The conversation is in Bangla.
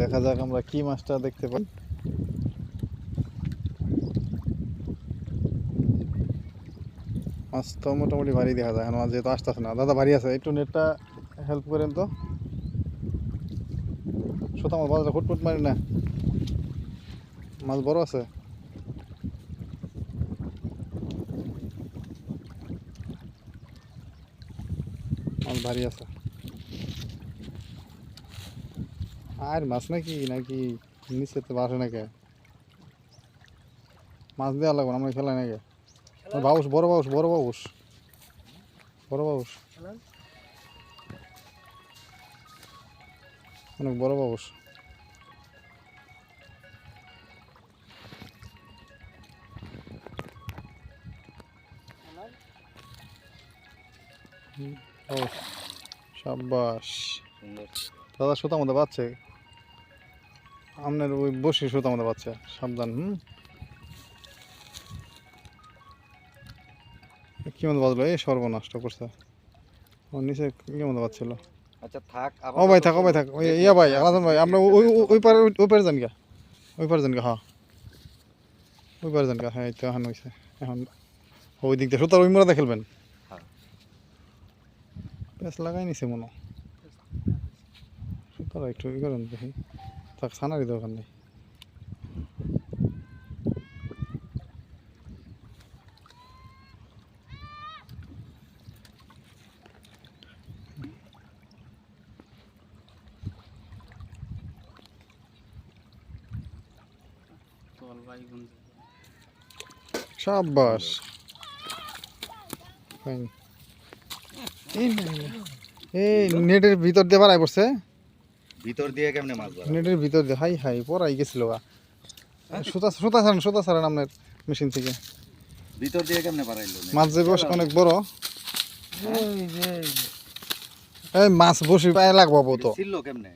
দেখা যাক আমরা কি মাছটা দেখতে পাই। মাছ তো মোটামুটি ভারী দেখা যায় মাছ যেহেতু আসতেছে না। দাদা, ভারী আছে, একটু নেটটা হেল্প করেন তো। সুতা মাছ বাজারে হুটফুট মারি না। মাছ বড় আছে। মাছ ভারী আছে। আর মাছ নাকি? নাকি নিচে তো বাসে নাকি? মাছ দেওয়া লাগবে আমরা খেলা নাকি? বাউস বড় বাউস বড় বাউস। বড় বাউস। অনেক বড় বাউস। সাবাস দাদা সুতা মধ্যে পাচ্ছে আপনার ওই বসি সুতা মধ্যে বাচ্চা সাবধান হুম? কি মতো বাজলো এই সর্বনষ্ট করছে। ও নিচে কি মতো বাজছিল আচ্ছা থাক ও ভাই থাক ও ভাই থাক ওই ইয়া ভাই আলাদা ভাই আমরা ওই ওই- পারে ওই পারে যান ওই পারে যান হ্যাঁ। ওই পারে যান হ্যাঁ এই তো এখন হয়েছে এখন ওই দিক দিয়ে সুতার ওই মোড়াতে খেলবেন। হ্যাঁ। প্যাস লাগাই নিছে মনে। সুতার একটু ই করেন দেখি। তাক সানারই দরকার নেই না। এই নেটের ভিতর দিয়ে বাড়াই পড়ছে ভিতর দিয়ে কেমনে মাছ ধরা? নেটের ভিতর দিয়ে হাই হাই পড়াই গেছিল গা। সুতা সুতা ছাড়েন সুতা ছাড়েন আপনার মেশিন থেকে। ভিতর দিয়ে কেমনে বাড়াইলো মাছ যে বস অনেক বড়। এই মাছ বসি পায়ে লাগবো তো। ছিল কেমনে?